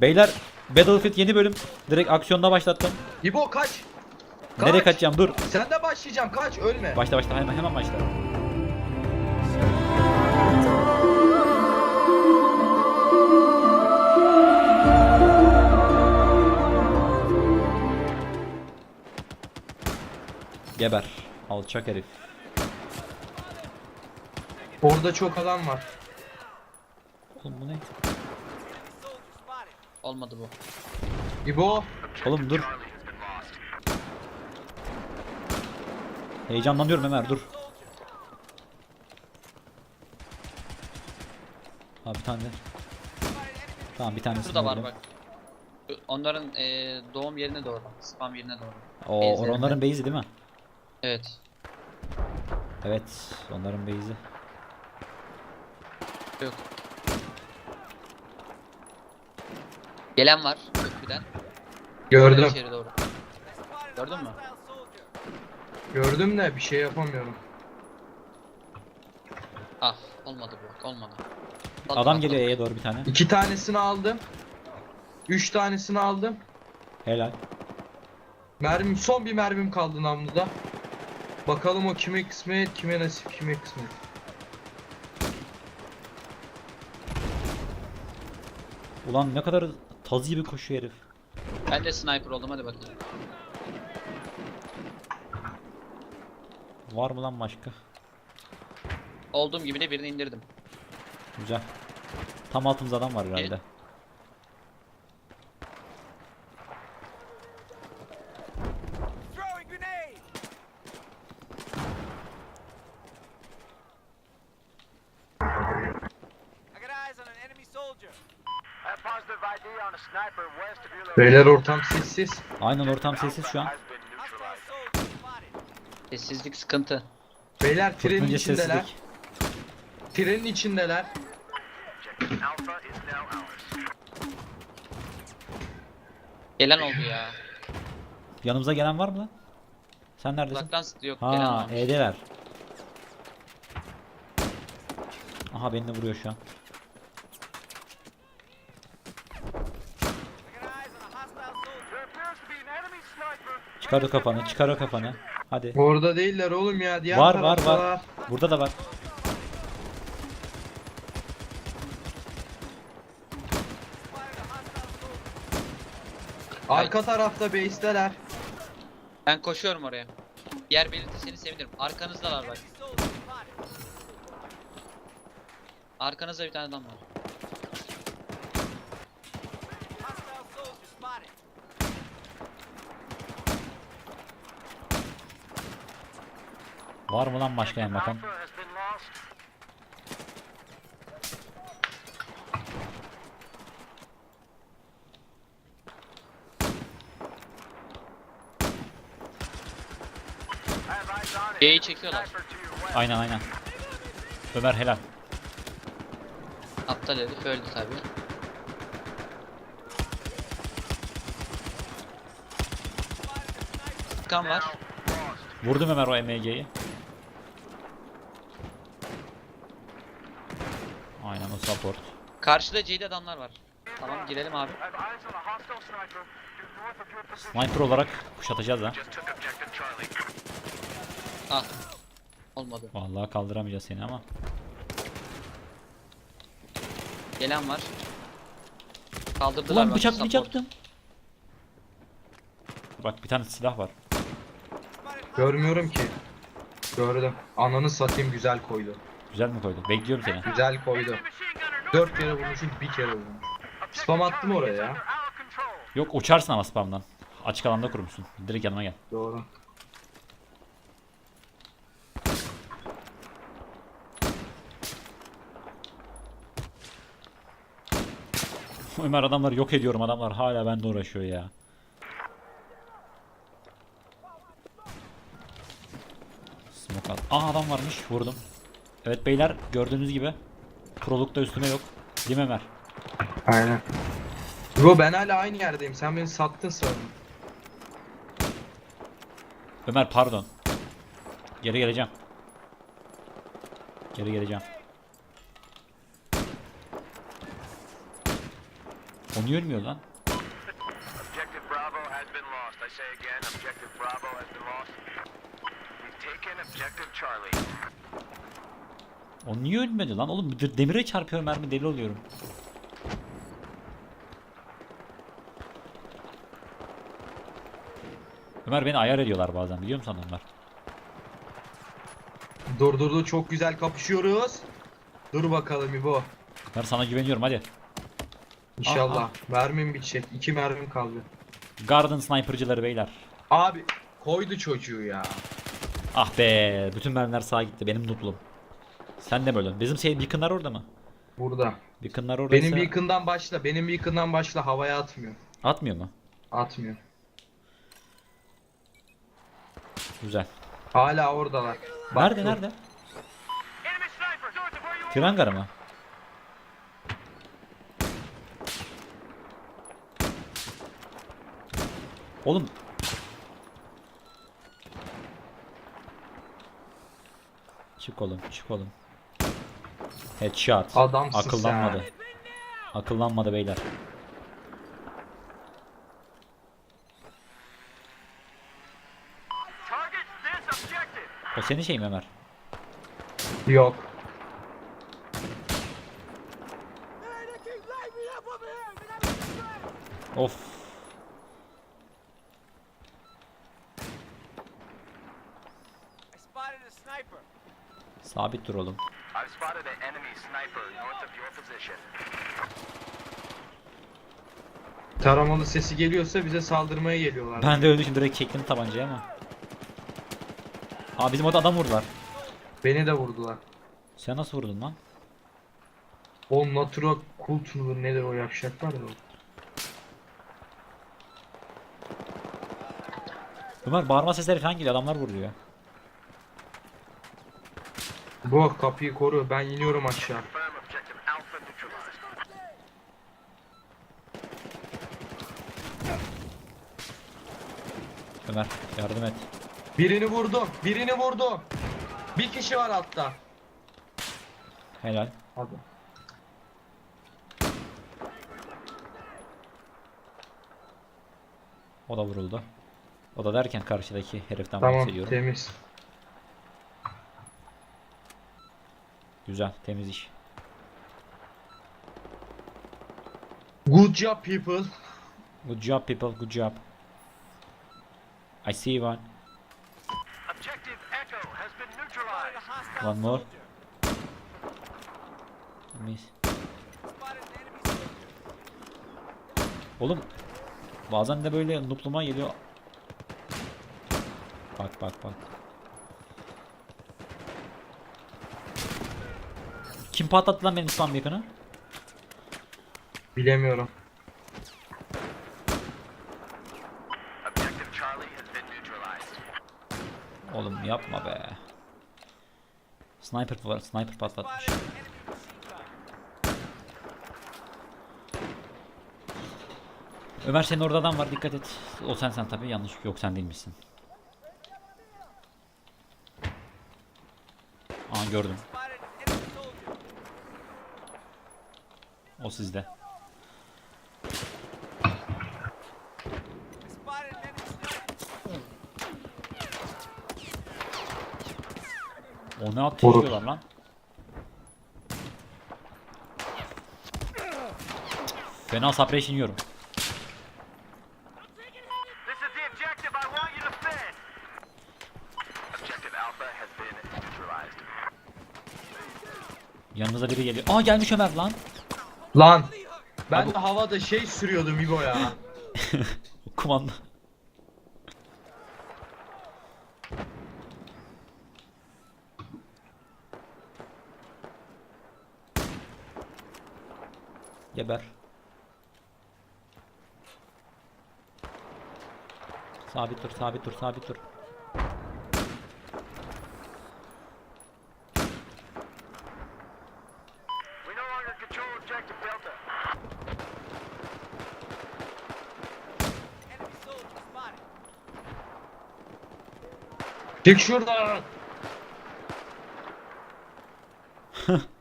Beyler Battlefield yeni bölüm. Direkt aksiyonda başlattım. İbo kaç. Nereye kaçacağım? Dur. Sen de başlayacağım kaç ölme. Başla başla hemen hemen başla. Geber. Alçak herif. Orada çok adam var. Oğlum bu ne? Olmadı bu. İbo Oğlum dur. Heyecanlanıyorum Ömer dur. Abi bir tane. Tamam bir tanesi. Şurada var bak. Onların eee, doğum yerine doğru. Spam yerine doğru. O Base'lerinde. onların base'i değil mi? Evet. Evet, onların base'i. Yok. Gelen var köprüden. gördüm. İçeri doğru. Gördün mü? Gördüm de bir şey yapamıyorum. Ah olmadı bu. Olmadı. Adam geliyor E'ye doğru bir tane. İki tanesini aldım. Üç tanesini aldım. Helal. Mermim son bir mermim kaldı namluda. Bakalım o kime kısmet, kime nasip, kime kısmet. Ulan ne kadar taz gibi koşuyor herif. Ben de sniper oldum hadi bakayım. Var mı lan başka? Olduğum gibi de birini indirdim. Güzel. Tam altımızda adam var herhalde. Beyler ortam sessiz. Aynen ortam sessiz şu an. Sessizlik sıkıntı. Beyler trenin Fırtınca içindeler. sessizlik. Trenin içindeler. Gelen oldu ya. Yanımıza gelen var mı lan? Sen neredesin? Uzaktan sıktı yok gelen Ha, olmamış. E'deler. Aha beni de vuruyor şu an. Çıkar o kafanı, çıkar o kafanı. Hadi. Orada değiller oğlum ya. Diğer Var var var. taraftalar. Burada da var. Arka tarafta base'deler. Ben koşuyorum oraya. Yer belirtirseni sevinirim. Arkanızdalar bak. Arkanızda bir tane adam var. Var mı lan başka yan bakan? Alpha has been lost. I have eyes on it. G'yi çekiyorlar. Aynen aynen. Ömer helal. Aptal herif öldü tabi. Sıkan var. Vurdum Ömer o MG'yi. Aynen o support. Karşıda C'de adamlar var. Tamam girelim abi. Sniper olarak kuşatacağız ha. Ah. Olmadı. Vallahi kaldıramayacağız seni ama. Gelen var. Kaldırdılar Ulan bak, bıçaklayacaktım. Bak bir tane silah var. Görmüyorum ki. Gördüm. Ananı satayım güzel koydu. Güzel mi koydu? Bekliyorum seni. Güzel koydu. Dört kere vurmuşum bir kere vurmuş. Spam attım oraya ya. Yok uçarsın ama spamdan. Açık alanda kurmuşsun. Direkt yanıma gel. Doğru. Ömer adamları yok ediyorum. Adamlar hala bende uğraşıyor ya. Smoke at. Aa adam varmış. Vurdum. Evet beyler gördüğünüz gibi. Prolukta üstüme yok. Değil mi Ömer? Aynen. Bro ben hala aynı yerdeyim. Sen beni sattın sanırım. Ömer pardon. Geri geleceğim. Geri geleceğim. O niye ölmüyor lan? O niye ölmedi lan? Oğlum demire çarpıyor mermi deli oluyorum. Ömer beni ayar ediyorlar bazen biliyor musun onlar? Dur dur dur çok güzel kapışıyoruz. Dur bakalım İbo. Ömer sana güveniyorum hadi. İnşallah. Aha. Mermim bitecek. İki mermim kaldı. Garden sniper'cıları beyler. Abi koydu çocuğu ya. Ah be bütün mermiler sağa gitti benim nooblum. Sen de böyle. Bizim şey beaconlar orada mı? Burada. Beaconlar orada Benim beacon'dan başla. Benim beacon'dan başla. Havaya atmıyor. Atmıyor mu? Atmıyor. Güzel. Hala oradalar. Bak nerede dur. nerede? Garı mı? Oğlum. Çık oğlum, çık oğlum. Headshot. Adamsın Akıllanmadı. sen. Akıllanmadı beyler. O senin şey mi Ömer? Yok. Of. Sabit dur oğlum. Taramalı sesi geliyorsa bize saldırmaya geliyorlar. Ben de öldü şimdi direkt çektim tabancayı ama. Aa bizim orada adam vurdular. Beni de vurdular. Sen nasıl vurdun lan? O Natura Kult mudur nedir o yapacaklar ya. Ömer bağırma sesleri falan geliyor adamlar vuruyor. Bu kapıyı koru. Ben iniyorum aşağı. Ömer yardım et. Birini vurdum. Birini vurdum. Bir kişi var altta. Helal. Hadi. O da vuruldu. O da derken karşıdaki heriften Tamam bahsediyorum. temiz. Güzel temiz iş. Good job people. Good job people good job. I see one. Objective Echo has been neutralized. One more. Miss. Oğlum bazen de böyle nupluma geliyor. Bak bak bak. Kim patlattı lan benim spam yakını? Bilemiyorum. Oğlum yapma be. Sniper var, sniper patlatmış. Ömer senin orada adam var dikkat et. O sen sen tabii yanlış yok sen değilmişsin. Aa gördüm. O sizde. O ne ateş Vurur. ediyorlar lan? Fena suppression yiyorum. Yanınıza biri geliyor. Aa gelmiş Ömer lan. Lan. Ben Abi- de havada şey sürüyordum İbo ya. Kumanda. Geber. Sabit dur, sabit dur, sabit dur. Çık şuradan.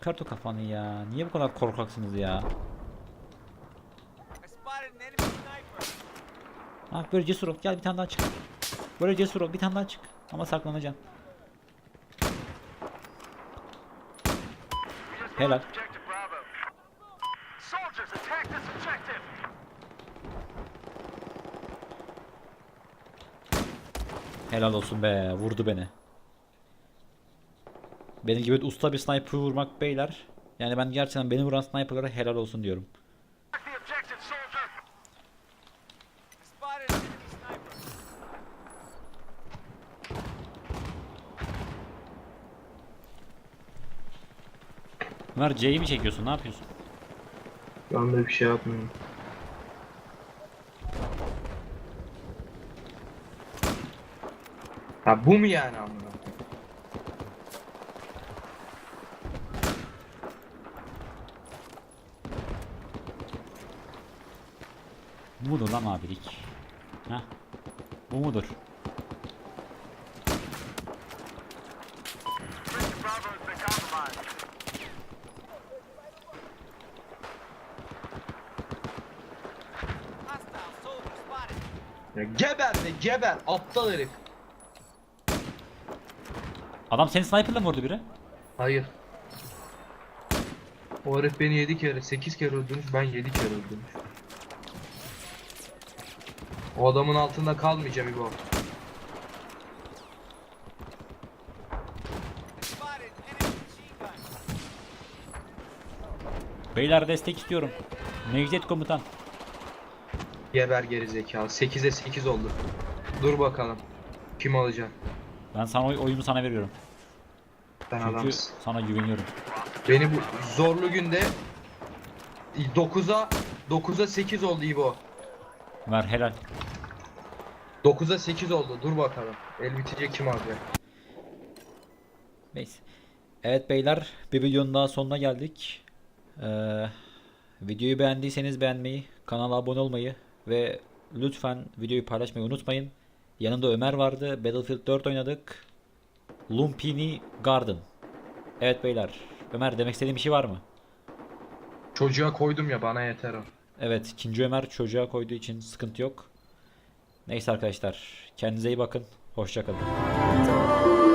Çıkart o kafanı ya. Niye bu kadar korkaksınız ya? Ha böyle cesur ol. Gel bir tane daha çık. Böyle cesur ol. Bir tane daha çık. Ama saklanacaksın. Helal. Helal olsun be. Vurdu beni. Benim gibi usta bir sniper vurmak beyler. Yani ben gerçekten beni vuran sniperlara helal olsun diyorum. Ömer C'yi mi çekiyorsun? Ne yapıyorsun? Ben de bir şey yapmıyorum. Ha bu mu yani amına? Bu mudur lan abilik? Heh. Bu mudur? Ya geber de geber aptal herif. Adam seni sniperla mı vurdu biri? Hayır. O herif beni 7 kere 8 kere öldürmüş ben 7 kere öldürmüş. O adamın altında kalmayacağım İbo. Beyler destek istiyorum. Necdet komutan. Geber geri zekalı. 8'e 8 oldu. Dur bakalım. Kim alacak? Ben sana oy- oyumu sana veriyorum. Ben Çünkü adamsın. sana güveniyorum. Beni bu zorlu günde 9'a 9'a 8 oldu İbo. Ömer helal. 9'a 8 oldu. Dur bakalım. El bitecek kim alacak? Neyse. Evet beyler bir videonun daha sonuna geldik. Ee, videoyu beğendiyseniz beğenmeyi, kanala abone olmayı ve lütfen videoyu paylaşmayı unutmayın. Yanında Ömer vardı. Battlefield 4 oynadık. Lumpini Garden. Evet beyler. Ömer demek istediğin bir şey var mı? Çocuğa koydum ya bana yeter o. Evet ikinci Ömer çocuğa koyduğu için sıkıntı yok. Neyse arkadaşlar kendinize iyi bakın. Hoşçakalın.